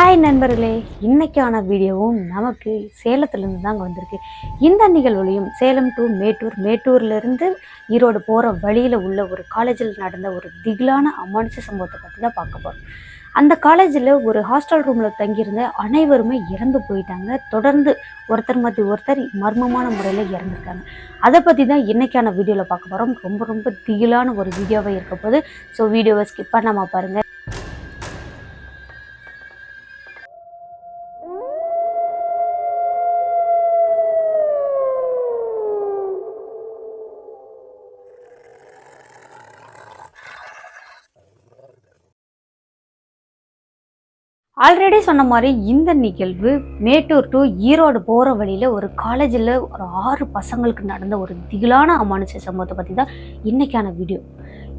Hi நண்பர்களே. இன்றைக்கான வீடியோவும் நமக்கு சேலத்துலேருந்து தாங்க வந்திருக்கு. இந்த நிகழ்வுலையும் சேலம் டு மேட்டூர் மேட்டூர்லேருந்து ஈரோடு போகிற வழியில் உள்ள ஒரு காலேஜில் நடந்த ஒரு திகிலான அமானுஷ சம்பவத்தை பற்றி தான் பார்க்க போகிறோம் அந்த காலேஜில் ஒரு ஹாஸ்டல் ரூமில் தங்கியிருந்த அனைவருமே இறந்து போயிட்டாங்க. தொடர்ந்து ஒருத்தர் மாற்றி ஒருத்தர் மர்மமான முறையில் இறந்துருக்காங்க. அதை பற்றி தான் இன்றைக்கான வீடியோவில் பார்க்க போகிறோம் ரொம்ப ரொம்ப திகிலான ஒரு வீடியோவாக இருக்க போது ஸோ வீடியோவை ஸ்கிப் பண்ணாமல் பாருங்கள் ஆல்ரெடி சொன்ன மாதிரி இந்த நிகழ்வு மேட்டூர் டு ஈரோடு போகிற வழியில் ஒரு காலேஜில் ஒரு ஆறு பசங்களுக்கு நடந்த ஒரு திகிலான அமானுஷ சம்பவத்தை பற்றி தான் இன்னைக்கான வீடியோ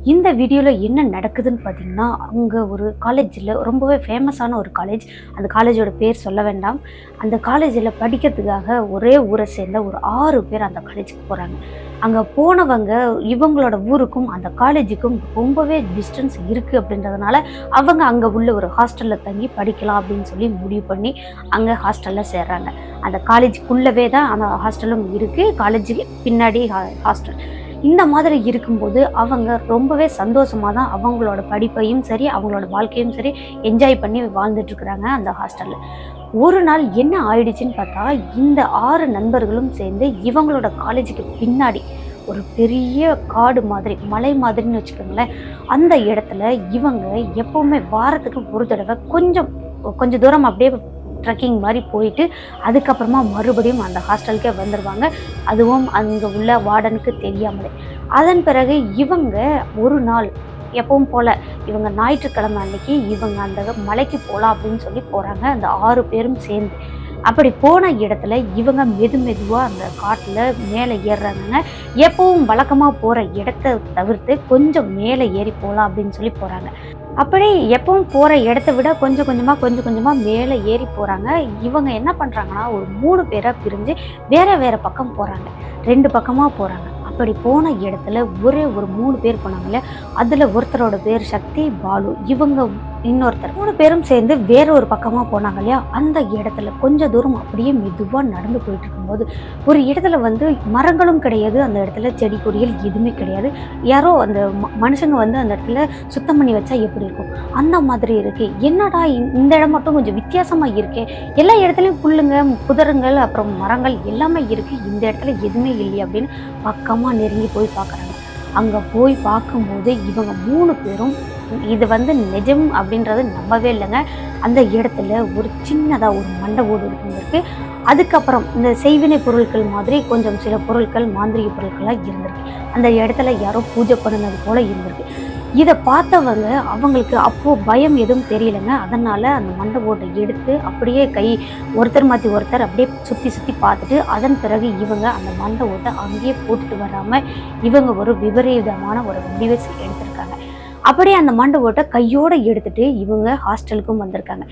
இந்த வீடியோவில் என்ன நடக்குதுன்னு பார்த்தீங்கன்னா அங்கே ஒரு காலேஜில் ரொம்பவே ஃபேமஸான ஒரு காலேஜ் அந்த காலேஜோட பேர் சொல்ல வேண்டாம். அந்த காலேஜில் படிக்கிறதுக்காக ஒரே ஊரை சேர்ந்த ஒரு ஆறு பேர் அந்த காலேஜுக்கு போகிறாங்க அங்கே போனவங்க இவங்களோட ஊருக்கும் அந்த காலேஜுக்கும் ரொம்பவே டிஸ்டன்ஸ் இருக்குது அப்படின்றதுனால அவங்க அங்கே உள்ள ஒரு ஹாஸ்டலில் தங்கி படிக்கலாம் அப்படின்னு சொல்லி முடிவு பண்ணி அங்கே ஹாஸ்டலில் சேர்றாங்க. அந்த காலேஜுக்குள்ளவே தான் அந்த ஹாஸ்டலும் இருக்குது காலேஜுக்கு பின்னாடி ஹாஸ்டல் இந்த மாதிரி இருக்கும்போது அவங்க ரொம்பவே சந்தோஷமாக தான் அவங்களோட படிப்பையும் சரி அவங்களோட வாழ்க்கையும் சரி என்ஜாய் பண்ணி வாழ்ந்துட்டுருக்குறாங்க அந்த ஹாஸ்டலில் ஒரு நாள் என்ன ஆயிடுச்சுன்னு பார்த்தா இந்த ஆறு நண்பர்களும் சேர்ந்து இவங்களோட காலேஜுக்கு பின்னாடி ஒரு பெரிய காடு மாதிரி மலை மாதிரின்னு வச்சுக்கோங்களேன். அந்த இடத்துல இவங்க எப்போவுமே வாரத்துக்கு ஒரு தடவை கொஞ்சம் கொஞ்சம் தூரம் அப்படியே ட்ரெக்கிங் மாதிரி போயிட்டு அதுக்கப்புறமா மறுபடியும் அந்த ஹாஸ்டலுக்கே வந்துடுவாங்க அதுவும் அங்கே உள்ள வார்டனுக்கு தெரியாமலே. அதன் பிறகு இவங்க ஒரு நாள் எப்பவும் போல் இவங்க ஞாயிற்றுக்கிழமை அன்னைக்கு இவங்க அந்த மலைக்கு போகலாம் அப்படின்னு சொல்லி போகிறாங்க அந்த ஆறு பேரும் சேர்ந்து. அப்படி போன இடத்துல இவங்க மெது மெதுவாக அந்த காட்டில் மேலே ஏறுறாங்க எப்பவும் வழக்கமாக போகிற இடத்த தவிர்த்து கொஞ்சம் மேலே ஏறி போகலாம் அப்படின்னு சொல்லி போகிறாங்க அப்படி எப்பவும் போகிற இடத்த விட கொஞ்சம் கொஞ்சமாக கொஞ்சம் கொஞ்சமாக மேலே ஏறி போகிறாங்க இவங்க என்ன பண்ணுறாங்கன்னா ஒரு மூணு பேராக பிரிஞ்சு வேறு வேறு பக்கம் போகிறாங்க ரெண்டு பக்கமாக போகிறாங்க அப்படி போன இடத்துல ஒரே ஒரு மூணு பேர் போனாங்கல்ல அதில் ஒருத்தரோட பேர் சக்தி பாலு. இவங்க இன்னொருத்தர். மூணு பேரும் சேர்ந்து வேற ஒரு பக்கமாக போனாங்க இல்லையா? அந்த இடத்துல கொஞ்சம் தூரம் அப்படியே மெதுவாக நடந்து போயிட்டு இருக்கும்போது ஒரு இடத்துல வந்து மரங்களும் கிடையாது. அந்த இடத்துல செடி கொடிகள் எதுவுமே கிடையாது. யாரோ அந்த ம- மனுஷங்க வந்து அந்த இடத்துல சுத்தம் பண்ணி வச்சா எப்படி இருக்கும்? அந்த மாதிரி இருக்கு. என்னடா இந்த- இந்த இடம் மட்டும் கொஞ்சம் வித்தியாசமாக இருக்கே? எல்லா இடத்துலையும் புல்லுங்க புதருங்கள் அப்புறம் மரங்கள் எல்லாமே இருக்கு. இந்த இடத்துல எதுவுமே இல்லை அப்படின்னு பக்கமாக நெருங்கி போய் பார்க்குறாங்க. அங்கே போய் பார்க்கும்போது இவங்க மூணு பேரும் இது வந்து நிஜம் அப்படின்றது நம்பவே இல்லைங்க. அந்த இடத்துல ஒரு சின்னதாக ஒரு மண்டை ஓடு இருந்திருக்கு. அதுக்கப்புறம் இந்த செய்வினை பொருட்கள் மாதிரி கொஞ்சம் சில பொருட்கள் மாந்திரிக பொருட்கள்லாம் இருந்திருக்கு. அந்த இடத்துல யாரோ பூஜை பண்ணினது போல் இருந்திருக்கு. இதை பார்த்தவங்க அவங்களுக்கு அப்போது பயம் எதுவும் தெரியலங்க. அதனால் அந்த மண்டை ஓட்டை எடுத்து அப்படியே கை ஒருத்தர் மாற்றி ஒருத்தர் அப்படியே சுற்றி சுற்றி பார்த்துட்டு அதன் பிறகு இவங்க அந்த மண்டை ஓட்டை அங்கேயே போட்டுட்டு வராமல் இவங்க ஒரு விபரீதமான ஒரு முடிவை எடுத்துருக்காங்க. அப்படியே அந்த மண்டை ஓட்டை கையோடு எடுத்துகிட்டு இவங்க ஹாஸ்டலுக்கும் வந்திருக்காங்க.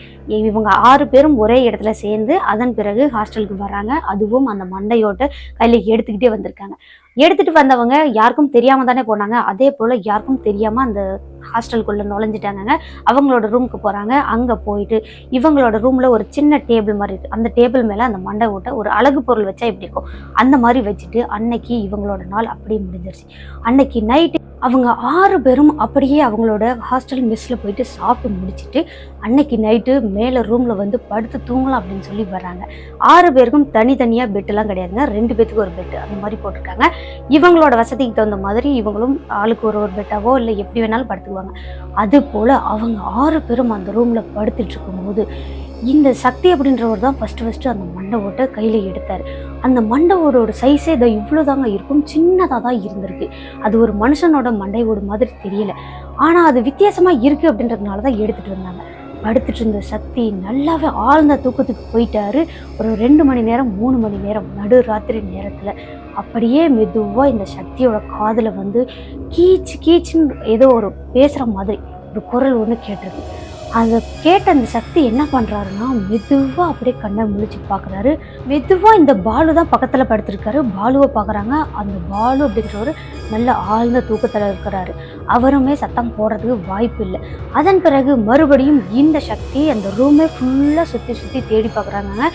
இவங்க ஆறு பேரும் ஒரே இடத்துல சேர்ந்து அதன் பிறகு ஹாஸ்டலுக்கு வராங்க அதுவும் அந்த மண்டையோட்டை கையில் எடுத்துக்கிட்டே வந்திருக்காங்க. எடுத்துகிட்டு வந்தவங்க யாருக்கும் தெரியாமல் தானே போனாங்க. அதே போல் யாருக்கும் தெரியாமல் அந்த ஹாஸ்டலுக்குள்ளே நுழைஞ்சிட்டாங்கங்க. அவங்களோட ரூமுக்கு போகிறாங்க அங்கே போயிட்டு இவங்களோட ரூமில் ஒரு சின்ன டேபிள் மாதிரி இருக்குது அந்த டேபிள் மேலே அந்த மண்டை ஓட்ட ஒரு அழகு பொருள் வச்சா எப்படி இருக்கும்? அந்த மாதிரி வச்சுட்டு அன்னைக்கு இவங்களோட நாள் அப்படியே முடிஞ்சிருச்சு. அன்னைக்கு நைட்டு அவங்க ஆறு பேரும் அப்படியே அவங்களோட ஹாஸ்டல் மெஸ்ஸில் போயிட்டு சாப்பிட்டு முடிச்சிட்டு அன்னைக்கு நைட்டு மேலே ரூமில் வந்து படுத்து தூங்கலாம் அப்படின்னு சொல்லி வராங்க ஆறு பேருக்கும் தனித்தனியாக பெட்டெல்லாம் கிடையாதுங்க. ரெண்டு பேத்துக்கு ஒரு பெட்டு அந்த மாதிரி போட்டிருக்காங்க. இவங்களோட வசதிக்கு தகுந்த மாதிரி இவங்களும் ஆளுக்கு ஒரு ஒரு பெட்டாவோ இல்லை எப்படி வேணாலும் படுத்துக்குவாங்க அது போல் அவங்க ஆறு பேரும் அந்த ரூமில் படுத்துட்டு இருக்கும்போது இந்த சக்தி அப்படின்றவர் தான் ஃபஸ்ட்டு ஃபஸ்ட்டு அந்த மண்டை ஓட்டை கையில் எடுத்தார். அந்த மண்டை ஓடோட சைஸே இதை இவ்வளோ தாங்க இருக்கும். சின்னதாக தான் இருந்திருக்கு. அது ஒரு மனுஷனோட மண்டை ஓடு மாதிரி தெரியல. ஆனால் அது வித்தியாசமாக இருக்குது அப்படின்றதுனால தான் எடுத்துகிட்டு வந்தாங்க. படுத்துட்டு இருந்த சக்தி நல்லாவே ஆழ்ந்த தூக்கத்துக்கு போயிட்டாரு. ஒரு ரெண்டு மணி நேரம் மூணு மணி நேரம் நடு ராத்திரி நேரத்தில் அப்படியே மெதுவாக இந்த சக்தியோட காதில் வந்து கீச்சு கீச்சுன்னு ஏதோ ஒரு பேசுகிற மாதிரி ஒரு குரல் ஒன்று கேட்டிருக்கு. அதை கேட்ட அந்த சக்தி என்ன பண்ணுறாருன்னா மெதுவாக அப்படியே கண்ணை முழிச்சு பார்க்குறாரு. மெதுவாக இந்த பாலு தான் பக்கத்தில் படுத்திருக்காரு. பாலுவை பார்க்குறாங்க. அந்த பாலு அப்படிங்கிறவர் நல்ல ஆழ்ந்த தூக்கத்தில் இருக்கிறாரு. அவருமே சத்தம் போடுறதுக்கு வாய்ப்பு இல்லை. அதன் பிறகு மறுபடியும் இந்த சக்தி அந்த ரூமே ஃபுல்லாக சுற்றி சுற்றி தேடி பார்க்குறாங்க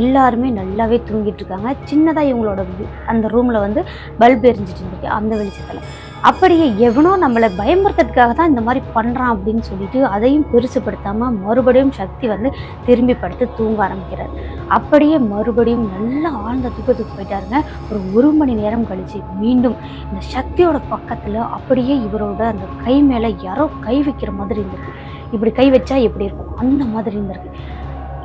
எல்லாருமே நல்லாவே தூங்கிட்டு இருக்காங்க. சின்னதாக இவங்களோட அந்த ரூமில் வந்து பல்ப் எரிஞ்சிட்டு இருந்துருக்கு அந்த வெளிச்சத்தில். அப்படியே எவனோ நம்மளை பயமுறுத்துறதுக்காக தான் இந்த மாதிரி பண்ணுறான் அப்படின்னு சொல்லிட்டு அதையும் பெருசுப்படுத்தாமல் மறுபடியும் சக்தி வந்து திரும்பி படுத்து தூங்க ஆரம்பிக்கிறார். அப்படியே மறுபடியும் நல்லா ஆழ்ந்த தூக்கத்துக்கு போயிட்டாருங்க. ஒரு ஒரு மணி நேரம் கழிச்சு மீண்டும் இந்த சக்தியோட பக்கத்தில் அப்படியே இவரோட அந்த கை மேலே யாரோ கை வைக்கிற மாதிரி இருந்திருக்கு. இப்படி கை வச்சா எப்படி இருக்கும்? அந்த மாதிரி இருந்திருக்கு.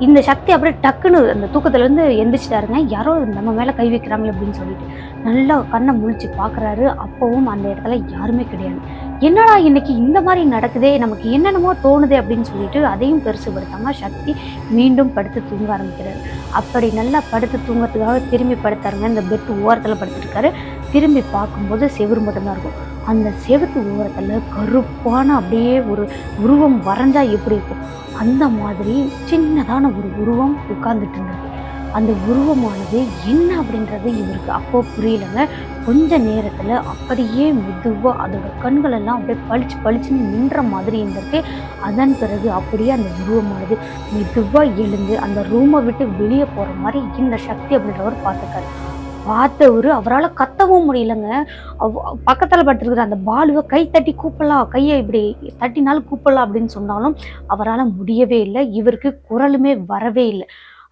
இந்த சக்தி அப்படியே டக்குன்னு அந்த தூக்கத்துலேருந்து எந்திரிச்சிட்டாருங்க. யாரோ நம்ம மேலே கை வைக்கிறாங்களே அப்படின்னு சொல்லிட்டு நல்லா கண்ணை முழிச்சு பார்க்குறாரு அப்போவும் அந்த இடத்துல யாருமே கிடையாது. என்னடா இன்னைக்கு இந்த மாதிரி நடக்குதே? நமக்கு என்னென்னமோ தோணுதே அப்படின்னு சொல்லிட்டு அதையும் பெருசுபடுத்தாமல் சக்தி மீண்டும் படுத்து தூங்க ஆரம்பிக்கிறாரு. அப்படி நல்லா படுத்து தூங்கிறதுக்காக திரும்பி படுத்தாருங்க. இந்த பெட் ஓரத்தில் படுத்துருக்காரு. திரும்பி பார்க்கும்போது செவுரு மட்டும்தான் இருக்கும். அந்த செவத்து ஓரத்தில் கருப்பான அப்படியே ஒரு உருவம் வரைஞ்சா எப்படி இருக்கும்? அந்த மாதிரி சின்னதான ஒரு உருவம் உட்கார்ந்துட்டு இருந்தது அந்த உருவமானது என்ன அப்படின்றது இவருக்கு அப்போ புரியலைங்க. கொஞ்ச நேரத்தில் அப்படியே மெதுவாக அதோட கண்கள் எல்லாம் அப்படியே பளிச்சு பளிச்சுன்னு நின்ற மாதிரி இருந்திருக்கு. அதன் பிறகு அப்படியே அந்த உருவமானது மெதுவாக எழுந்து அந்த ரூமை விட்டு வெளியே போகிற மாதிரி இந்த சக்தி அப்படின்றவர் பார்த்துக்காரு பார்த்தவரு அவரால் கத்தவும் முடியலங்க. பக்கத்தில் படுத்துருக்கிற அந்த பாலுவை கை தட்டி கூப்பிடலாம் கையை இப்படி தட்டினாலும் கூப்பிடலாம் அப்படின்னு சொன்னாலும் அவரால் முடியவே இல்லை. இவருக்கு குரலுமே வரவே இல்லை.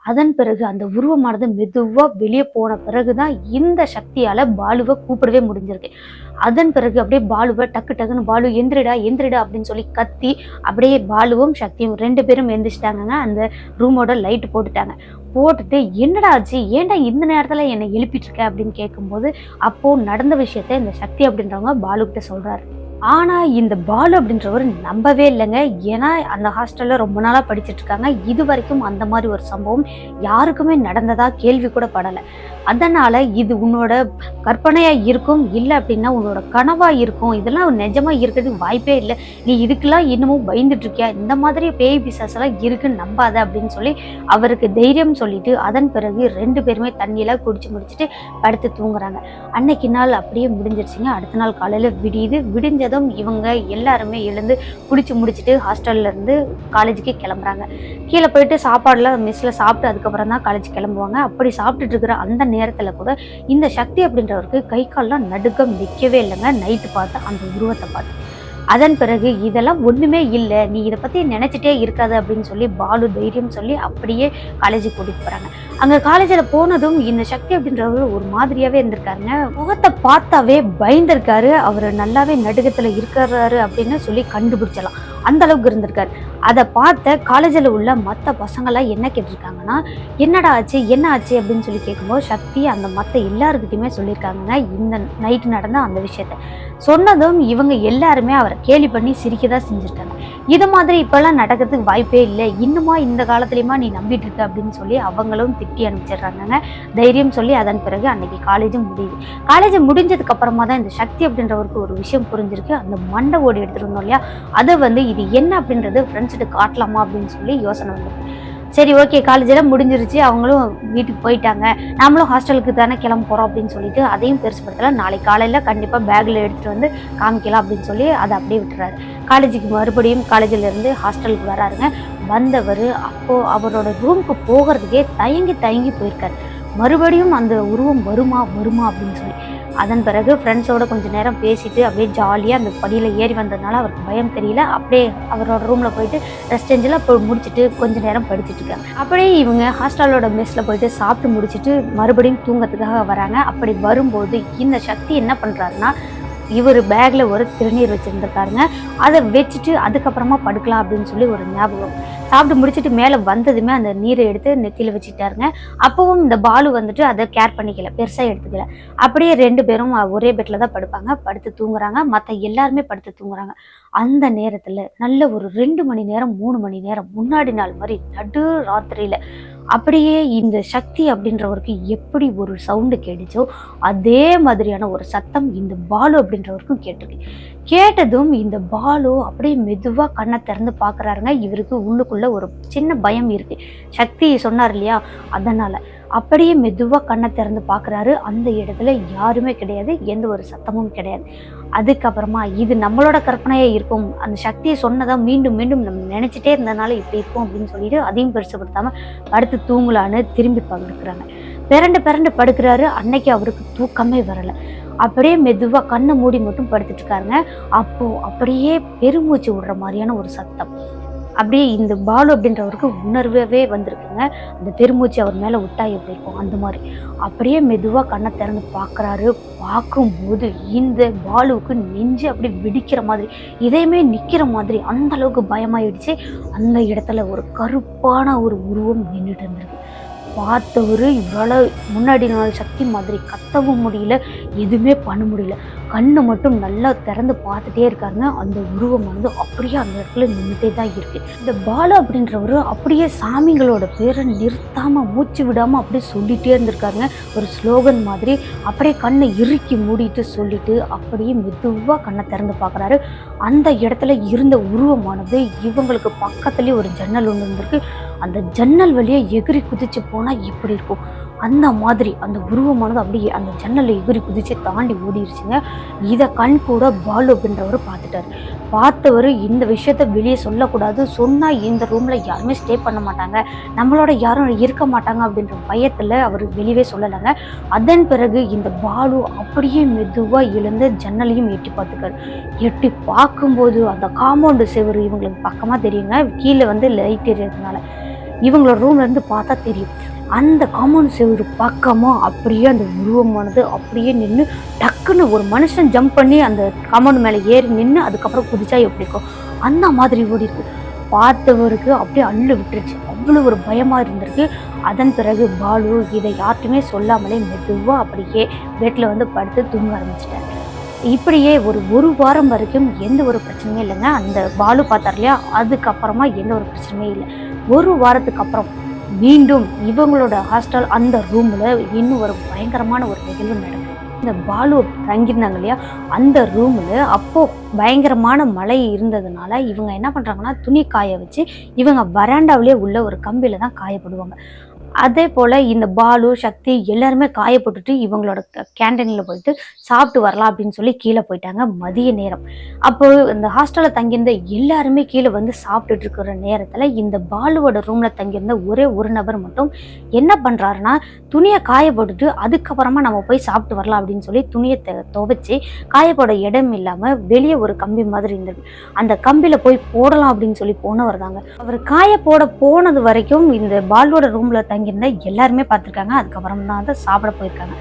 அதன் பிறகு அந்த உருவமானது மெதுவாக வெளியே போன பிறகு தான் இந்த சக்தியால் பாலுவை கூப்பிடவே முடிஞ்சிருக்கு. அதன் பிறகு அப்படியே பாலுவை டக்கு டக்குன்னு பாலு எந்திரிடா எந்திரிடா அப்படின்னு சொல்லி கத்தி அப்படியே பாலுவும் சக்தியும் ரெண்டு பேரும் எந்திரிச்சிட்டாங்கங்க. அந்த ரூமோட லைட் போட்டுட்டாங்க. போட்டுட்டு என்னடா ஆச்சு ஏன்டா இந்த நேரத்தில் என்னை எழுப்பிட்டு இருக்க? அப்படின்னு கேட்கும்போது அப்போது நடந்த விஷயத்த இந்த சக்தி அப்படின்றவங்க பாலுக்கிட்ட சொல்கிறாரு ஆனால் இந்த பாலு அப்படின்றவர் நம்பவே இல்லைங்க. ஏன்னா அந்த ஹாஸ்டலில் ரொம்ப நாளாக படிச்சுட்டு இருக்காங்க இது வரைக்கும் அந்த மாதிரி ஒரு சம்பவம் யாருக்குமே நடந்ததா கேள்வி கூட படலை. அதனால் இது உன்னோட கற்பனையாக இருக்கும் இல்லை அப்படின்னா உன்னோட கனவாக இருக்கும். இதெல்லாம் நிஜமாக இருக்கிறதுக்கு வாய்ப்பே இல்லை. நீ இதுக்கெல்லாம் இன்னமும் பயந்துட்டு இருக்கியா இந்த மாதிரி பேய் பிசாசெல்லாம் இருக்குன்னு நம்பாத அப்படின்னு சொல்லி அவருக்கு தைரியம் சொல்லிட்டு அதன் பிறகு ரெண்டு பேருமே தண்ணியெல்லாம் குடிச்சு முடிச்சுட்டு படுத்து தூங்குறாங்க. அன்னைக்கு நாள் அப்படியே முடிஞ்சிருச்சுங்க. அடுத்த நாள் காலையில் விடியுது. விடிஞ்சதும் இவங்க எல்லாருமே எழுந்து குளிச்சு முடிச்சுட்டு ஹாஸ்டல்ல இருந்து காலேஜுக்கு கிளம்புறாங்க. கீழே போயிட்டு சாப்பாடுலாம் மெஸ்ஸில் சாப்பிட்டு அதுக்கப்புறம் தான் காலேஜ் கிளம்புவாங்க. அப்படி சாப்பிட்டுட்டு இருக்கிற அந்த நேரத்தில் கூட இந்த சக்தி அப்படின்றவருக்கு கை கால்லாம் நடுக்கம் நிற்கவே இல்லைங்க. நைட்டு பார்த்து அந்த உருவத்தை பார்த்து. அதன் பிறகு இதெல்லாம் ஒன்றுமே இல்லை. நீ இதை பற்றி நினச்சிட்டே இருக்காது அப்படின்னு சொல்லி பாலு தைரியம் சொல்லி அப்படியே காலேஜுக்கு கூட்டிகிட்டு போகிறாங்க அங்கே காலேஜில் போனதும் இந்த சக்தி அப்படின்றவர் ஒரு மாதிரியாகவே இருந்திருக்காருங்க. முகத்தை பார்த்தாவே பயந்திருக்காரு. அவர் நல்லாவே நடுக்கத்தில் இருக்கிறாரு அப்படின்னு சொல்லி கண்டுபிடிச்சலாம். அந்த அளவுக்கு இருந்திருக்காரு. அதை பார்த்த காலேஜில் உள்ள மற்ற பசங்களாம் என்ன கேட்டிருக்காங்கன்னா என்னடா ஆச்சு? என்ன ஆச்சு? அப்படின்னு சொல்லி கேட்கும்போது சக்தி அந்த மற்ற எல்லாருக்கிட்டையுமே சொல்லியிருக்காங்க இந்த நைட்டு நடந்த அந்த விஷயத்த. சொன்னதும் இவங்க எல்லாருமே அவரை கேலி பண்ணி சிரிக்க தான் செஞ்சுருக்காங்க. இது மாதிரி இப்போல்லாம் நடக்கிறதுக்கு வாய்ப்பே இல்லை. இன்னுமா இந்த காலத்துலேயுமா நீ நம்பிட்டு இருக்க? அப்படின்னு சொல்லி அவங்களும் திட்டி அனுப்பிச்சிடுறாங்க தைரியம் சொல்லி அதன் பிறகு அன்னைக்கு காலேஜும் முடியுது. காலேஜ் முடிஞ்சதுக்கு அப்புறமா தான் இந்த சக்தி அப்படின்றவருக்கு ஒரு விஷயம் புரிஞ்சிருக்கு. அந்த மண்டை ஓடி எடுத்துட்டு இருந்தோம் இல்லையா? அதை வந்து இது என்ன அப்படின்றது ஃப்ரெண்ட்ஸ் ஃப்ரெண்ட்ஸ்கிட்ட காட்டலாமா அப்படின்னு சொல்லி யோசனை வந்திருக்கு சரி ஓகே காலேஜெல்லாம் முடிஞ்சிருச்சு. அவங்களும் வீட்டுக்கு போயிட்டாங்க. நாமளும் ஹாஸ்டலுக்கு தானே கிளம்ப போகிறோம் அப்படின்னு சொல்லிட்டு அதையும் பெருசுப்படுத்தலாம் நாளைக்கு காலையில் கண்டிப்பாக பேக்கில் எடுத்துகிட்டு வந்து காமிக்கலாம் அப்படின்னு சொல்லி அதை அப்படியே விட்டுறாரு. காலேஜுக்கு மறுபடியும் காலேஜில் இருந்து ஹாஸ்டலுக்கு வராருங்க. வந்தவர் அப்போது அவரோட ரூமுக்கு போகிறதுக்கே தயங்கி தயங்கி போயிருக்காரு. மறுபடியும் அந்த உருவம் வருமா வருமா அப்படின்னு சொல்லி. அதன் பிறகு ஃப்ரெண்ட்ஸோட கொஞ்ச நேரம் பேசிட்டு அப்படியே ஜாலியாக அந்த படியில் ஏறி வந்ததுனால அவருக்கு பயம் தெரியல. அப்படியே அவரோட ரூமில் போயிட்டு ரெஸ்ட் செஞ்சில் அப்போ முடிச்சுட்டு கொஞ்ச நேரம் படிச்சுட்டு இருக்காங்க. அப்படியே இவங்க ஹாஸ்டலோட மெஸ்ஸில் போயிட்டு சாப்பிட்டு முடிச்சுட்டு மறுபடியும் தூங்கறதுக்காக வராங்க. அப்படி வரும்போது இந்த சக்தி என்ன பண்ணுறாருன்னா இவர் பேக்கில் ஒரு திருநீர் வச்சுருந்துருக்காருங்க அதை வச்சுட்டு அதுக்கப்புறமா படுக்கலாம் அப்படின்னு சொல்லி ஒரு ஞாபகம் சாப்பிட்டு முடிச்சுட்டு மேலே வந்ததுமே அந்த நீரை எடுத்து நெத்தியில் வச்சுட்டாருங்க. அப்பவும் இந்த பாலு வந்துட்டு அதை கேர் பண்ணிக்கல பெருசாக எடுத்துக்கல. அப்படியே ரெண்டு பேரும் ஒரே பெட்டில் தான் படுப்பாங்க. படுத்து தூங்குறாங்க. மற்ற எல்லாருமே படுத்து தூங்குறாங்க. அந்த நேரத்தில் நல்ல ஒரு ரெண்டு மணி நேரம் மூணு மணி நேரம் முன்னாடி நாள் மாதிரி நடு ராத்திரியில் அப்படியே இந்த சக்தி அப்படின்றவருக்கு எப்படி ஒரு சவுண்டு கேட்டுச்சோ அதே மாதிரியான ஒரு சத்தம் இந்த பாலு அப்படின்றவருக்கும் கேட்டிருக்கு. கேட்டதும் இந்த பாலு அப்படியே மெதுவாக கண்ணை திறந்து பார்க்குறாருங்க. இவருக்கு உள்ளுக்குள்ளே ஒரு சின்ன பயம் இருக்குது சக்தி சொன்னார் இல்லையா? அதனால் அப்படியே மெதுவாக கண்ணை திறந்து பார்க்குறாரு. அந்த இடத்துல யாருமே கிடையாது. எந்த ஒரு சத்தமும் கிடையாது. அதுக்கப்புறமா இது நம்மளோட கற்பனையாக இருக்கும். அந்த சக்தியை சொன்னதாக மீண்டும் மீண்டும் நம்ம நினச்சிட்டே இருந்ததுனால இப்படி இருக்கும் அப்படின்னு சொல்லிட்டு அதையும் பெருசுப்படுத்தாமல் படுத்து தூங்கலான்னு திரும்பி படுக்கிறாங்க. பிறண்டு பிறண்டு படுக்கிறாரு. அன்னைக்கு அவருக்கு தூக்கமே வரலை. அப்படியே மெதுவாக கண்ணை மூடி மட்டும் படுத்துட்டு இருக்காருங்க. அப்போது அப்படியே பெருமூச்சு விடுற மாதிரியான ஒரு சத்தம். அப்படியே இந்த பாலு அப்படின்றவருக்கு உணர்வே வந்திருக்குங்க. அந்த பெருமூச்சு அவர் மேலே விட்டா எப்படி இருக்கும். அந்த மாதிரி. அப்படியே மெதுவாக கண்ணை திறந்து பார்க்குறாரு பார்க்கும்போது இந்த பாலுவுக்கு நெஞ்சு அப்படியே வெடிக்கிற மாதிரி இதையுமே நிற்கிற மாதிரி அந்த அளவுக்கு பயமாயிடுச்சு. அந்த இடத்துல ஒரு கருப்பான ஒரு உருவம் நின்றுட்டு இருந்திருக்கு. பார்த்தவரு இவ்வளோ முன்னாடி நாள் சக்தி மாதிரி கத்தவும் முடியல எதுவுமே பண்ண முடியல. கண்ணு மட்டும் நல்லா திறந்து பார்த்துட்டே இருக்காருங்க அந்த உருவம் வந்து அப்படியே அந்த இடத்துல நின்றுட்டே தான் இருக்கு. இந்த பாலு அப்படின்றவரு அப்படியே சாமிங்களோட பேரை நிறுத்தாம மூச்சு விடாம அப்படியே சொல்லிட்டே இருந்திருக்காருங்க. ஒரு ஸ்லோகன் மாதிரி அப்படியே கண்ணை இறுக்கி மூடிட்டு சொல்லிட்டு அப்படியே மெதுவா கண்ணை திறந்து பார்க்குறாரு. அந்த இடத்துல இருந்த உருவமானது இவங்களுக்கு பக்கத்துலேயே ஒரு ஜன்னல் ஒன்று இருந்திருக்கு. அந்த ஜன்னல் வழியாக எகிரி குதிச்சு போனால் எப்படி இருக்கும். அந்த மாதிரி அந்த உருவமானது அப்படியே அந்த ஜன்னலை எகிரி குதிச்சு தாண்டி ஓடிடுச்சுங்க இதை கண் கூட பாலு அப்படின்றவர் பார்த்துட்டாரு. பார்த்தவர் இந்த விஷயத்த வெளியே சொல்லக்கூடாது. சொன்னால் இந்த ரூமில் யாருமே ஸ்டே பண்ண மாட்டாங்க. நம்மளோட யாரும் இருக்க மாட்டாங்க அப்படின்ற பயத்தில் அவர் வெளியவே சொல்லலைங்க. அதன் பிறகு இந்த பாலு அப்படியே மெதுவாக எழுந்து ஜன்னலையும் எட்டி பார்த்துக்காரு. எட்டி பார்க்கும்போது அந்த காம்பவுண்டு செவரு இவங்களுக்கு பக்கமாக தெரியுங்க. கீழே வந்து லைட் எரியறதுனால இவங்களோட ரூம்லேருந்து பார்த்தா தெரியும். அந்த காமௌண்ட் செவரு பக்கமாக அப்படியே அந்த உருவமானது அப்படியே நின்று டக்குன்னு ஒரு மனுஷன் ஜம்ப் பண்ணி அந்த காமௌண்ட் மேலே ஏறி நின்று அதுக்கப்புறம் குதிச்சா எப்படி இருக்கும்? அந்த மாதிரி ஓடி இருக்கு பார்த்தவருக்கு அப்படியே அள்ளு விட்டுருச்சு. அவ்வளோ ஒரு பயமாக இருந்திருக்கு. அதன் பிறகு பாலு இதை யார்ட்டுமே சொல்லாமலே மெதுவாக அப்படியே பெட்டில் வந்து படுத்து தூங்க ஆரம்பிச்சிட்டாரு. இப்படியே ஒரு ஒரு வாரம் வரைக்கும் எந்த ஒரு பிரச்சனையும் இல்லைங்க. அந்த பாலு பார்த்தார் இல்லையா? அதுக்கப்புறமா எந்த ஒரு பிரச்சனையும் இல்லை. ஒரு வாரத்துக்கு அப்புறம் மீண்டும் இவங்களோட ஹாஸ்டல் அந்த ரூமில் இன்னும் ஒரு பயங்கரமான ஒரு நிகழ்வு நடக்குது. இந்த பாலு தங்கியிருந்தாங்க இல்லையா? அந்த ரூமில் அப்போது பயங்கரமான மழை இருந்ததுனால இவங்க என்ன பண்ணுறாங்கன்னா துணி காய வச்சு இவங்க வராண்டாவிலே உள்ள ஒரு கம்பியில் தான் காயப்படுவாங்க. அதே போல் இந்த பாலு சக்தி எல்லாருமே காயப்பட்டுட்டு இவங்களோட கேண்டீனில் போயிட்டு சாப்பிட்டு வரலாம் அப்படின்னு சொல்லி கீழே போயிட்டாங்க மதிய நேரம். அப்போ இந்த ஹாஸ்டலில் தங்கியிருந்த எல்லாருமே கீழே வந்து சாப்பிட்டுட்டு இருக்கிற நேரத்தில் இந்த பாலுவோட ரூமில் தங்கியிருந்த ஒரே ஒரு நபர் மட்டும் என்ன பண்ணுறாருன்னா துணியை காயப்பட்டுட்டு அதுக்கப்புறமா நம்ம போய் சாப்பிட்டு வரலாம் அப்படின்னு சொல்லி துணியை த- துவைச்சு காயப்போட இடம் இல்லாமல் வெளியே ஒரு கம்பி மாதிரி இருந்தது அந்த கம்பியில் போய் போடலாம் அப்படின்னு சொல்லி போனவர் தாங்க அவர் காய போட போனது வரைக்கும் இந்த பாலுவோட ரூமில் தங்கி தங்கியிருந்த எல்லாருமே பார்த்துருக்காங்க. அதுக்கப்புறம் தான் அதை சாப்பிட போயிருக்காங்க.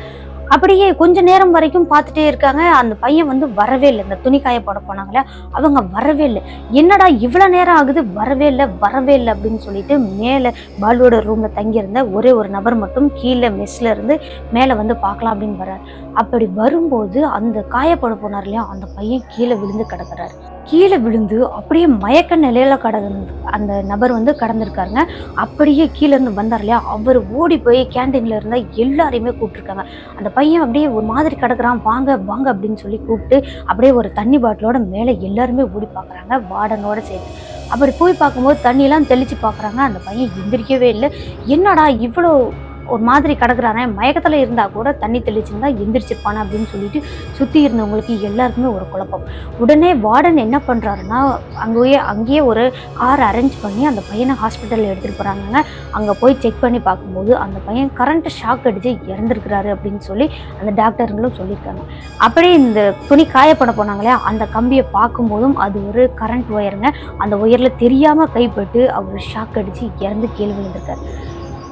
அப்படியே கொஞ்ச நேரம் வரைக்கும் பார்த்துட்டே இருக்காங்க. அந்த பையன் வந்து வரவே இல்லை. இந்த துணி காய போட போனாங்களே அவங்க வரவே இல்லை. என்னடா இவ்வளோ நேரம் ஆகுது? வரவே இல்லை வரவே இல்லை அப்படின்னு சொல்லிட்டு மேலே பாலுவோட ரூமில் தங்கியிருந்த ஒரே ஒரு நபர் மட்டும் கீழே மெஸ்ல இருந்து மேலே வந்து பார்க்கலாம் அப்படின்னு வர்றார். அப்படி வரும்போது அந்த காயப்பட போனார் இல்லையா? அந்த பையன் கீழே விழுந்து கிடக்குறாரு. கீழே விழுந்து அப்படியே மயக்க நிலையில கடந்து அந்த நபர் வந்து கடந்திருக்காருங்க. அப்படியே கீழே இருந்து வந்தார் இல்லையா? அவர் ஓடி போய் கேண்டீனில் இருந்த எல்லாரையுமே கூப்பிட்ருக்காங்க அந்த பையன் அப்படியே ஒரு மாதிரி கிடக்குறான் வாங்க வாங்க அப்படின்னு சொல்லி கூப்பிட்டு அப்படியே ஒரு தண்ணி பாட்டிலோட மேலே எல்லாருமே ஓடி பார்க்குறாங்க வார்டனோட சேர்த்து. அப்படி போய் பார்க்கும்போது தண்ணியெல்லாம் தெளித்து பார்க்குறாங்க. அந்த பையன் எந்திரிக்கவே இல்லை. என்னடா இவ்வளோ ஒரு மாதிரி கிடக்குறாரன் மயக்கத்தில் இருந்தால் கூட தண்ணி தெளிச்சிருந்தா எந்திரிச்சிருப்பானே அப்படின்னு சொல்லிட்டு சுற்றி இருந்தவங்களுக்கு எல்லாருக்குமே ஒரு குழப்பம். உடனே வார்டன் என்ன பண்ணுறாருன்னா அங்கேயே அங்கேயே ஒரு கார் அரேஞ்ச் பண்ணி அந்த பையனை ஹாஸ்பிட்டலில் எடுத்துகிட்டு போகிறாங்க அங்கே போய் செக் பண்ணி பார்க்கும்போது அந்த பையன் கரண்ட் ஷாக் அடித்து இறந்துருக்கிறாரு அப்படின்னு சொல்லி அந்த டாக்டருங்களும் சொல்லியிருக்காங்க. அப்படியே இந்த துணி காயப்பட போனாங்களே அந்த கம்பியை பார்க்கும்போதும் அது ஒரு கரண்ட் ஒயருங்க அந்த ஒயரில் தெரியாமல் கைப்பட்டு அவர் ஷாக் அடித்து இறந்து கீழே விழுந்திருக்காரு.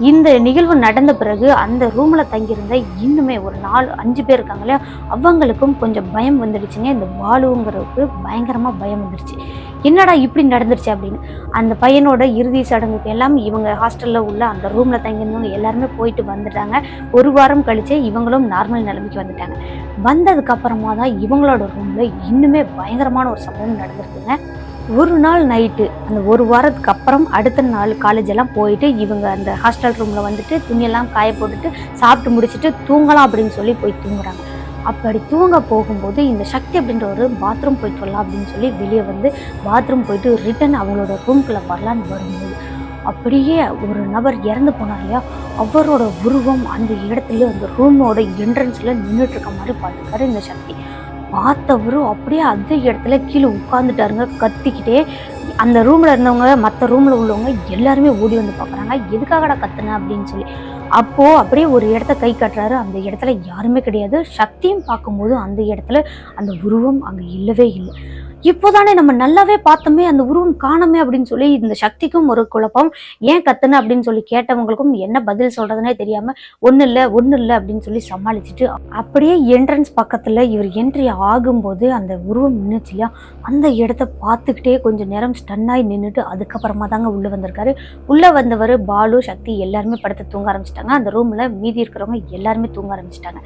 இந்த நிகழ்வு நடந்த பிறகு அந்த ரூமில் தங்கியிருந்த இன்னுமே ஒரு நாலு அஞ்சு பேர் இருக்காங்க இல்லையா? அவங்களுக்கும் கொஞ்சம் பயம் வந்துடுச்சுங்க. இந்த பாலுங்கிறதுக்கு பயங்கரமாக பயம் வந்துடுச்சு. என்னடா இப்படி நடந்துருச்சு அப்படின்னு. அந்த பையனோட இறுதி சடங்குக்கு எல்லாம் இவங்க ஹாஸ்டலில் உள்ள அந்த ரூமில் தங்கியிருந்தவங்க எல்லாருமே போயிட்டு வந்துட்டாங்க. ஒரு வாரம் கழிச்சே இவங்களும் நார்மல் நிலைமைக்கு வந்துட்டாங்க. வந்ததுக்கப்புறமா தான் இவங்களோட ரூமில் இன்னுமே பயங்கரமான ஒரு சம்பவம் நடந்திருக்குங்க. ஒரு நாள் நைட்டு அந்த ஒரு வாரத்துக்கு அப்புறம் அடுத்த நாள் காலேஜ் எல்லாம் போயிட்டு இவங்க அந்த ஹாஸ்டல் ரூமில் வந்துட்டு துணியெல்லாம் காய போட்டுட்டு சாப்பிட்டு முடிச்சுட்டு தூங்கலாம் அப்படின்னு சொல்லி போய் தூங்குறாங்க. அப்படி தூங்க போகும்போது இந்த சக்தி அப்படின்ற ஒரு பாத்ரூம் போயிட்டு வரலாம் அப்படின்னு சொல்லி வெளியே வந்து பாத்ரூம் போயிட்டு ரிட்டன் அவங்களோட ரூம்குள்ளே வரலான்னு வரும்போது அப்படியே ஒரு நபர் இறந்து போனார் இல்லையா? அவரோட உருவம் அந்த இடத்துல அந்த ரூமோட என்ட்ரன்ஸில் நின்றுட்டு இருக்க மாதிரி பார்த்துருக்காரு இந்த சக்தி. பார்த்தவரும் அப்படியே அதே இடத்துல கீழே உட்காந்துட்டாருங்க கத்திக்கிட்டே அந்த ரூமில் இருந்தவங்க மற்ற ரூமில் உள்ளவங்க எல்லாருமே ஓடி வந்து பார்க்குறாங்க. எதுக்காகடா கத்துன அப்படின்னு சொல்லி. அப்போது அப்படியே ஒரு இடத்த கை கட்டுறாரு. அந்த இடத்துல யாருமே கிடையாது. சக்தியும் பார்க்கும்போது அந்த இடத்துல அந்த உருவம் அங்கே இல்லவே இல்லை. இப்போதானே நம்ம நல்லாவே பார்த்தோமே அந்த உருவம் காணமே அப்படின்னு சொல்லி இந்த சக்திக்கும் ஒரு குழப்பம். ஏன் கத்துன அப்படின்னு சொல்லி கேட்டவங்களுக்கும் என்ன பதில் சொல்றதுனே தெரியாம ஒண்ணு இல்லை ஒண்ணு இல்லை அப்படின்னு சொல்லி சமாளிச்சுட்டு அப்படியே என்ட்ரன்ஸ் பக்கத்துல இவர் என்ட்ரி ஆகும்போது அந்த உருவம் நின்றுச்சு இல்லையா? அந்த இடத்த பார்த்துக்கிட்டே கொஞ்சம் நேரம் ஸ்டன்னாகி நின்றுட்டு அதுக்கப்புறமா தாங்க உள்ளே வந்திருக்காரு. உள்ளே வந்தவர் பாலு சக்தி எல்லாருமே படுத்து தூங்க ஆரம்பிச்சிட்டாங்க. அந்த ரூமில் மீதி இருக்கிறவங்க எல்லாருமே தூங்க ஆரம்பிச்சிட்டாங்க.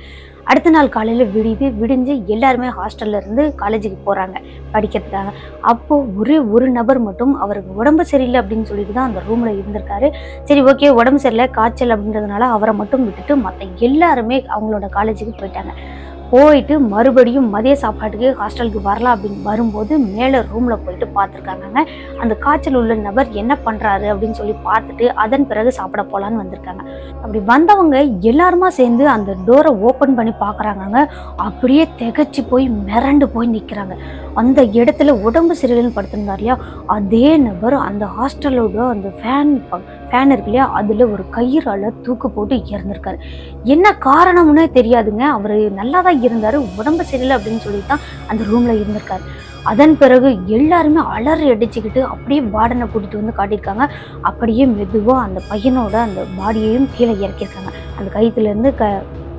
அடுத்த நாள் காலையில் விடிது விடிஞ்சு எல்லாருமே ஹாஸ்டல்ல இருந்து காலேஜுக்கு போகிறாங்க படிக்கிறதுக்காக. அப்போது ஒரே ஒரு நபர் மட்டும் அவருக்கு உடம்பு சரியில்லை அப்படின்னு சொல்லிட்டு தான் அந்த ரூமில் இருந்திருக்காரு. சரி ஓகே உடம்பு சரியில்லை காய்ச்சல் அப்படின்றதுனால அவரை மட்டும் விட்டுட்டு மற்ற எல்லாருமே அவங்களோட காலேஜுக்கு போயிட்டாங்க. போயிட்டு மறுபடியும் மதிய சாப்பாட்டுக்கு ஹாஸ்டலுக்கு வரலாம் அப்படின்னு வரும்போது மேலே ரூமில் போயிட்டு பார்த்துருக்காங்க அந்த காய்ச்சல் உள்ள நபர் என்ன பண்ணுறாரு அப்படின்னு சொல்லி பார்த்துட்டு அதன் பிறகு சாப்பிட போகலான்னு வந்திருக்காங்க. அப்படி வந்தவங்க எல்லாருமா சேர்ந்து அந்த டோரை ஓப்பன் பண்ணி பார்க்குறாங்க அப்படியே திகச்சு போய் மிரண்டு போய் நிற்கிறாங்க அந்த இடத்துல உடம்பு சரியில்லைன்னு படுத்திருந்தார் இல்லையா? அதே நபர் அந்த ஹாஸ்டலோட அந்த ஃபேன் ஃபேன் இருக்கு இல்லையா அதில் ஒரு கயிறால் தூக்கு போட்டு இறந்துருக்காரு. என்ன காரணம்னே தெரியாதுங்க. அவர் நல்லா தான் இருந்தார் உடம்பு சரியில்லை அப்படின்னு சொல்லி தான் அந்த ரூமில் இருந்திருக்காரு. அதன் பிறகு எல்லாருமே அலறி அடிச்சுக்கிட்டு அப்படியே வார்டனை கூட்டிகிட்டு வந்து காட்டியிருக்காங்க. அப்படியே மெதுவாக அந்த பையனோட அந்த பாடியையும் கீழே இறக்கியிருக்காங்க. அந்த கயிற்றுலேருந்து க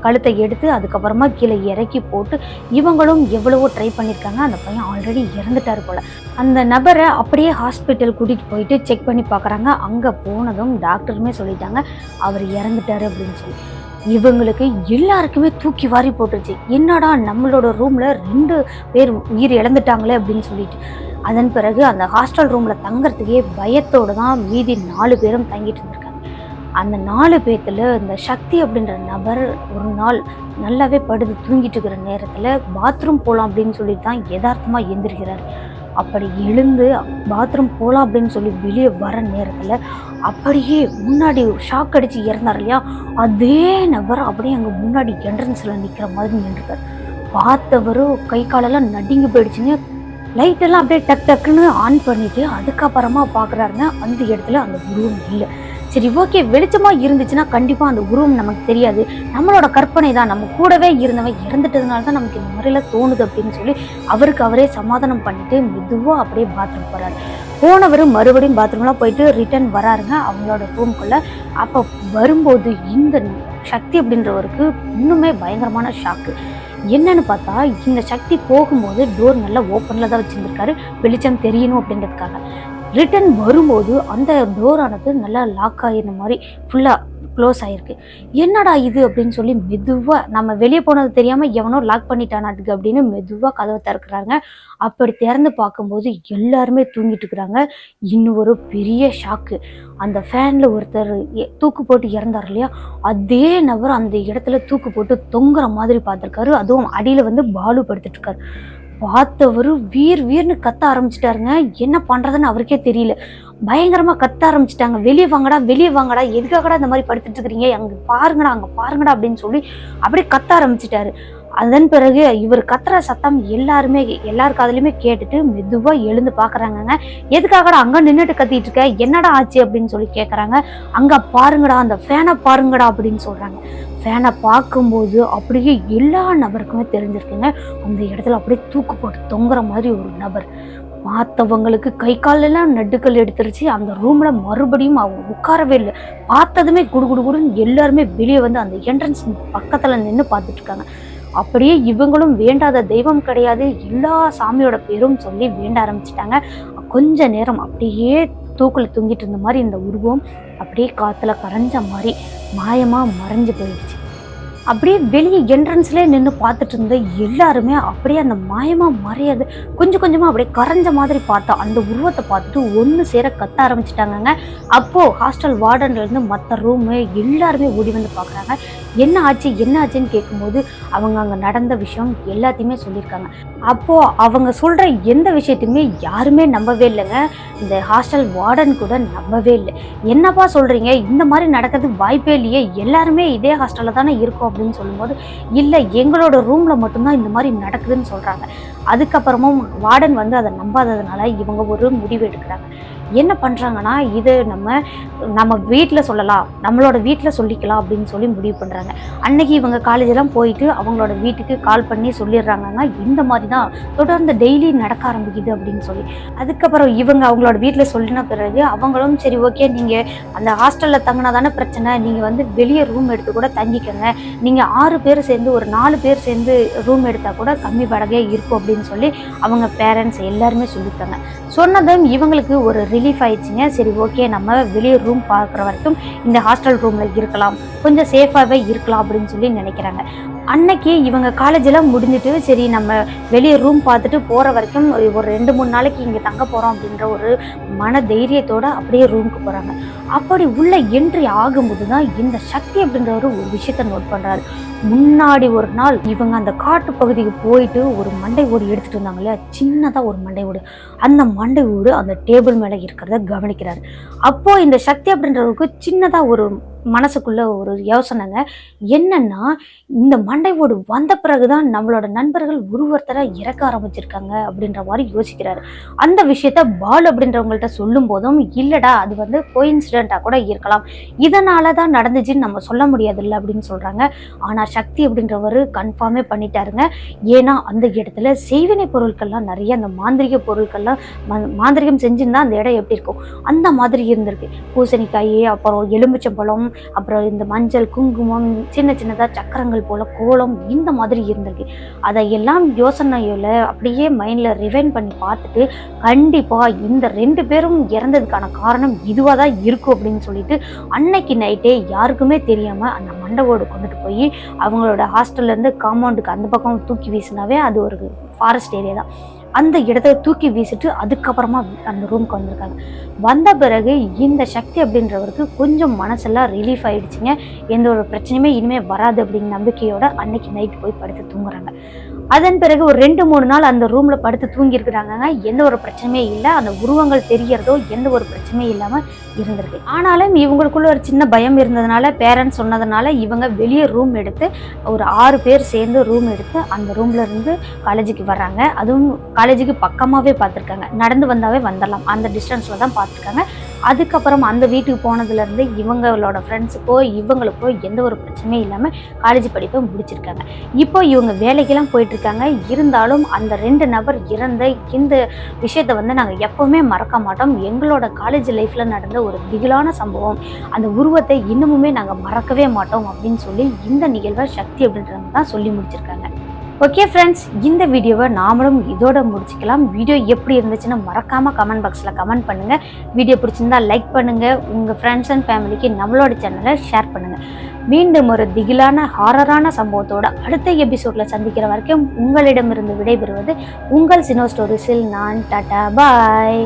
கழுத்தை எடுத்து அதுக்கப்புறமா கீழே இறக்கி போட்டு இவங்களும் எவ்வளவோ ட்ரை பண்ணியிருக்காங்க அந்த பையன் ஆல்ரெடி இறந்துட்டார் போல். அந்த நபரை அப்படியே ஹாஸ்பிட்டல் கூட்டிகிட்டு போயிட்டு செக் பண்ணி பார்க்குறாங்க அங்கே போனதும் டாக்டருமே சொல்லிட்டாங்க அவர் இறந்துட்டாரு அப்படின்னு சொல்லி. இவங்களுக்கு எல்லாருக்குமே தூக்கி வாரி போட்டுருச்சு. என்னடா நம்மளோட ரூமில் ரெண்டு பேர் உயிர் இழந்துட்டாங்களே அப்படின்னு சொல்லிட்டு. அதன் பிறகு அந்த ஹாஸ்டல் ரூமில் தங்கறதுக்கே பயத்தோடு தான் மீதி நாலு பேரும் தங்கிட்டு இருந்திருக்காங்க. அந்த நாலு பேர்த்துல இந்த சக்தி அப்படின்ற நபர் ஒரு நாள் நல்லாவே படுத்து தூங்கிட்டு இருக்கிற நேரத்தில் பாத்ரூம் போகலாம் அப்படின்னு சொல்லி தான் யதார்த்தமாக எந்திரிக்கிறார். அப்படி எழுந்து பாத்ரூம் போகலாம் அப்படின்னு சொல்லி வெளியே வர நேரத்தில் அப்படியே முன்னாடி ஷாக் அடித்து இறந்தார் இல்லையா? அதே நபர் அப்படியே அங்கே முன்னாடி என்ட்ரன்ஸில் நிற்கிற மாதிரி நின்றுருக்கார் பார்த்தவரும் கை காலெல்லாம் நடுங்கி போயிடுச்சுன்னு லைட்டெல்லாம் அப்படியே டக் டக்குன்னு ஆன் பண்ணிவிட்டு அதுக்கப்புறமா பார்க்குறாருங்க அந்த இடத்துல அந்த உருவம் இல்லை. சரி ஓகே வெளிச்சமாக இருந்துச்சுன்னா கண்டிப்பாக அந்த உருவம் நமக்கு தெரியாது. நம்மளோட கற்பனை தான். நம்ம கூடவே இருந்தவன் இறந்துட்டதுனால தான் நமக்கு இந்த மாதிரிலாம் தோணுது அப்படின்னு சொல்லி அவருக்கு அவரே சமாதானம் பண்ணிட்டு மெதுவாக அப்படியே பாத்ரூம் போகிறாரு போனவர் மறுபடியும் பாத்ரூம்லாம் போயிட்டு ரிட்டர்ன் வராருங்க. அவங்களோட ரூம்குள்ளே அப்போ வரும்போது இந்த சக்தி அப்படின்றவருக்கு இன்னுமே பயங்கரமான ஷாக்கு என்னன்னு பார்த்தா இந்த சக்தி போகும்போது டோர் நல்லா ஓப்பனில் தான் வச்சுருந்துருக்காரு. வெளிச்சம் தெரியணும் அப்படின்றதுக்காக. ரிட்டன் வரும்போது அந்த டோரானது நல்லா லாக் ஆகிருந்த மாதிரி ஃபுல்லாக க்ளோஸ் ஆகிருக்கு என்னடா இது அப்படின்னு சொல்லி மெதுவாக நம்ம வெளியே போனது தெரியாமல் எவனோ லாக் பண்ணிட்டானாட்டுக்கு அப்படின்னு மெதுவாக கதவை திறக்கிறாங்க. அப்படி திறந்து பார்க்கும்போது எல்லாருமே தூங்கிட்டு இருக்கிறாங்க. இன்னும் ஒரு பெரிய ஷாக்கு அந்த ஃபேனில் ஒருத்தர் எ- தூக்கு போட்டு இறந்தார் இல்லையா? அதே நபர் அந்த இடத்துல தூக்கு போட்டு தொங்குற மாதிரி பார்த்துருக்காரு. அதுவும் அடியில் வந்து பாலு படுத்துட்டுருக்காரு பார்த்தவரு வீர் வீர்னு கத்த ஆரம்பிச்சிட்டாருங்க. என்ன பண்ணுறதுன்னு அவருக்கே தெரியல. பயங்கரமாக கத்த ஆரம்பிச்சிட்டாங்க. வெளியே வாங்கடா வெளியே வாங்கடா எதுக்காகடா இந்த மாதிரி படுத்துட்டு இருக்கிறீங்க? அங்கே பாருங்கடா அங்கே பாருங்கடா அப்படின்னு சொல்லி அப்படியே கத்த ஆரம்பிச்சிட்டாரு. அதன் பிறகு இவர் கத்துற சத்தம் எல்லாருமே எல்லார் காதலையுமே கேட்டுட்டு மெதுவாக எழுந்து பார்க்குறாங்கங்க எதுக்காகடா அங்கே நின்றுட்டு கத்திட்டு இருக்க? என்னடா ஆச்சு அப்படின்னு சொல்லி கேட்குறாங்க அங்கே பாருங்கடா அந்த ஃபேனை பாருங்கடா அப்படின்னு சொல்கிறாங்க ஃபேனை பார்க்கும்போது அப்படியே எல்லா நபருக்குமே தெரிஞ்சிருக்குங்க. அந்த இடத்துல அப்படியே தூக்கு போட்டு தொங்குற மாதிரி ஒரு நபர். பார்த்தவங்களுக்கு கை காலெல்லாம் நடுக்கல் எடுத்துருச்சு. அந்த ரூமில் மறுபடியும் அவங்க உட்காரவே இல்லை. பார்த்ததுமே குடு குடு குடுன்னு எல்லாருமே வெளியே வந்து அந்த என்ட்ரன்ஸ் பக்கத்தில் நின்று பார்த்துட்டு இருக்காங்க அப்படியே இவங்களும் வேண்டாத தெய்வம் கிடையாது. எல்லா சாமியோட பேரும் சொல்லி வேண்ட ஆரம்பிச்சிட்டாங்க. கொஞ்ச நேரம் அப்படியே தூக்கில் தூங்கிட்டு இருந்த மாதிரி இந்த உருவம் அப்படியே காற்றுல கரைஞ்ச மாதிரி மாயமாக மறைஞ்சு போயிடுச்சு. அப்படியே வெளியே என்ட்ரன்ஸ்லேயே நின்று பார்த்துட்டு இருந்த எல்லாருமே அப்படியே அந்த மாயமாக மறையாது. கொஞ்சம் கொஞ்சமாக அப்படியே கரைஞ்ச மாதிரி பார்த்தா அந்த உருவத்தை பார்த்துட்டு ஒன்று சேர கத்த ஆரம்பிச்சிட்டாங்கங்க. அப்போது ஹாஸ்டல் வார்டன்லேருந்து மற்ற ரூமு எல்லாருமே ஓடி வந்து பார்க்குறாங்க. என்ன ஆச்சு என்ன ஆச்சுன்னு கேட்கும்போது அவங்க அங்கே நடந்த விஷயம் எல்லாத்தையுமே சொல்லியிருக்காங்க. அப்போது அவங்க சொல்கிற எந்த விஷயத்தையுமே யாருமே நம்பவே இல்லைங்க. இந்த ஹாஸ்டல் வார்டன் கூட நம்பவே இல்லை. என்னப்பா சொல்கிறீங்க இந்த மாதிரி நடக்கிறது வாய்ப்பே இல்லையே. எல்லாருமே இதே ஹாஸ்டலில் தானே இருக்கோம். அப்படின்னு சொல்லும்போது இல்லை எங்களோட ரூமில் மட்டும்தான் இந்த மாதிரி நடக்குதுன்னு சொல்கிறாங்க அதுக்கப்புறமும் வார்டன் வந்து அதை நம்பாததுனால இவங்க ஒரு முடிவு எடுக்கிறாங்க. என்ன பண்ணுறாங்கன்னா இது நம்ம நம்ம வீட்டில் சொல்லலாம். நம்மளோட வீட்டில் சொல்லிக்கலாம் அப்படின்னு சொல்லி முடிவு பண்ணுறாங்க அன்னைக்கு இவங்க காலேஜெல்லாம் போயிட்டு அவங்களோட வீட்டுக்கு கால் பண்ணி சொல்லிடுறாங்கன்னா இந்த மாதிரி தான் தொடர்ந்து டெய்லி நடக்க ஆரம்பிக்குது அப்படின்னு சொல்லி. அதுக்கப்புறம் இவங்க அவங்களோட வீட்டில் சொல்லின பிறகு அவங்களும் சரி ஓகே நீங்கள் அந்த ஹாஸ்டலில் தங்கினா தானே பிரச்சனை. நீங்கள் வந்து வெளியே ரூம் எடுத்து கூட தங்கிக்கங்க. நீங்கள் ஆறு பேர் சேர்ந்து ஒரு நாலு பேர் சேர்ந்து ரூம் எடுத்தால் கூட கம்மி வாடகையாக இருக்கும் அப்படின்னு சொல்லி அவங்க பேரண்ட்ஸ் எல்லாருமே சொல்லியிருக்காங்க சொன்னதும் இவங்களுக்கு ஒரு ரிலீஃப் ஆயிடுச்சுங்க. சரி ஓகே நம்ம வெளியே ரூம் பார்க்குற வரைக்கும் இந்த ஹாஸ்டல் ரூமில் இருக்கலாம். கொஞ்சம் சேஃபாகவே இருக்கலாம் அப்படின்னு சொல்லி நினைக்கிறாங்க. அன்னைக்கு இவங்க காலேஜெல்லாம் முடிஞ்சுட்டு சரி நம்ம வெளியே ரூம் பார்த்துட்டு போகிற வரைக்கும் ஒரு ரெண்டு மூணு நாளைக்கு இங்கே தங்க போகிறோம் அப்படின்ற ஒரு மன தைரியத்தோடு அப்படியே ரூமுக்கு போகிறாங்க அப்படி உள்ள என்ட்ரி ஆகும்போது தான் இந்த சக்தி அப்படின்ற ஒரு விஷயத்தை நோட் பண்ணுறாரு முன்னாடி ஒரு நாள் இவங்க அந்த காட்டு பகுதிக்கு போயிட்டு ஒரு மண்டை ஓடு எடுத்துட்டு வந்தாங்க இல்லையா? சின்னதாக ஒரு மண்டை ஓடு. அந்த மண்டை ஓடு அந்த டேபிள் மேலே இருக்கிறத கவனிக்கிறாரு. அப்போ இந்த சக்தி அப்படின்றவருக்கு சின்னதாக ஒரு மனசுக்குள்ள ஒரு யோசனைங்க. என்னன்னா இந்த மண்டை ஓடு வந்த பிறகுதான் நம்மளோட நண்பர்கள் ஒருவர்த்தரை இறக்க ஆரம்பிச்சிருக்காங்க அப்படின்ற மாதிரி யோசிக்கிறாரு. அந்த விஷயத்த பால் அப்படின்றவங்கள்ட்ட சொல்லும் போதும் இல்லடா அது வந்து கோயின்சிடென்ட்டாக கூட இருக்கலாம். இதனால தான் நடந்துச்சுன்னு நம்ம சொல்ல முடியாதுல்ல அப்படின்னு சொல்றாங்க. ஆனா சக்தி அப்படின்றவர் கன்ஃபார்மே பண்ணிட்டாருங்க. ஏன்னா அந்த இடத்துல செய்வினை பொருட்கள்லாம் நிறைய அந்த மாந்திரிக பொருட்கள்லாம் மாந்திரிகம் செஞ்சுருந்தா அந்த இடம் எப்படி இருக்கும்? அந்த மாதிரி இருந்திருக்கு. பூசணிக்காய் அப்புறம் எலுமிச்சம்பழம் அப்புறம் இந்த மஞ்சள் குங்குமம் சின்ன சின்னதாக சக்கரங்கள் போல் கோலம் இந்த மாதிரி இருந்திருக்கு. அதையெல்லாம் யோசனையில் அப்படியே மைண்டில் ரிவைன் பண்ணி பார்த்துட்டு கண்டிப்பாக இந்த ரெண்டு பேரும் இறந்ததுக்கான காரணம் இதுவாக தான் இருக்கும் அப்படின்னு சொல்லிட்டு அன்னைக்கு நைட்டே யாருக்குமே தெரியாமல் அந்த மண்டபோடு கொண்டுட்டு போய் அவங்களோட ஹாஸ்டல்லேருந்து காம்பவுண்டுக்கு அந்த பக்கம் தூக்கி வீசினாவே அது ஒரு ஃபாரஸ்ட் ஏரியா தான். அந்த இடத்த தூக்கி வீசிட்டு அதுக்கப்புறமா அந்த ரூமுக்கு வந்திருக்காங்க. வந்த பிறகு இந்த சக்தி அப்படின்றவருக்கு கொஞ்சம் மனசெல்லாம் ரிலீஃப் ஆகிடுச்சிங்க எந்த ஒரு பிரச்சனையுமே இனிமேல் வராது அப்படிங்கிற நம்பிக்கையோட அன்னைக்கு நைட் போய் படுத்து தூங்குறாங்க. அதன் பிறகு ஒரு ரெண்டு மூணு நாள் அந்த ரூமில் படுத்து தூங்கி இருக்கிறாங்க எந்த ஒரு பிரச்சனையுமே இல்லை. அந்த உருவங்கள் தெரியறதோ எந்த ஒரு பிரச்சனையும் இல்லாமல் இருந்திருக்கு. ஆனாலும் இவங்களுக்குள்ள ஒரு சின்ன பயம் இருந்ததுனால பேரண்ட்ஸ் சொன்னதுனால இவங்க வெளியே ரூம் எடுத்து ஒரு ஆறு பேர் சேர்ந்து ரூம் எடுத்து அந்த ரூம்ல இருந்து காலேஜுக்கு வர்றாங்க. அதுவும் காலேஜுக்கு பக்கமாகவே பார்த்துருக்காங்க. நடந்து வந்தாவே வந்துடலாம். அந்த டிஸ்டன்ஸில் தான் பார்த்துருக்காங்க. அதுக்கப்புறம் அந்த வீட்டுக்கு போனதுலேருந்து இவங்களோட ஃப்ரெண்ட்ஸுக்கோ இவங்களுக்கோ எந்த ஒரு பிரச்சனையும் இல்லாமல் காலேஜ் படிப்பை முடிச்சிருக்காங்க. இப்போ இவங்க வேலைக்கெல்லாம் போயிட்டுருக்காங்க. இருந்தாலும் அந்த ரெண்டு நபர் இறந்த இந்த விஷயத்தை வந்து நாங்கள் எப்போவுமே மறக்க மாட்டோம். எங்களோட காலேஜ் லைஃப்பில் நடந்த ஒரு திகிலான சம்பவம். அந்த உருவத்தை இன்னமுமே நாங்கள் மறக்கவே மாட்டோம் அப்படின்னு சொல்லி இந்த நிகழ்வை சக்தி அப்படின்றவங்க தான் சொல்லி முடிச்சிருக்காங்க. ஓகே ஃப்ரெண்ட்ஸ் இந்த வீடியோவை நாமளும் இதோட முடிச்சுக்கலாம். வீடியோ எப்படி இருந்துச்சுன்னு மறக்காமல் கமெண்ட் பாக்ஸில் கமெண்ட் பண்ணுங்கள் வீடியோ பிடிச்சிருந்தா லைக் பண்ணுங்கள் உங்கள் ஃப்ரெண்ட்ஸ் அண்ட் ஃபேமிலிக்கு நம்மளோட சேனலை ஷேர் பண்ணுங்கள் மீண்டும் ஒரு திகிலான ஹாரரான சம்பவத்தோட அடுத்த எபிசோடில் சந்திக்கிற வரைக்கும் உங்களிடமிருந்து விடைபெறுவது உங்கள் சினோ ஸ்டோரிஸில் நான். டாட்டா பாய்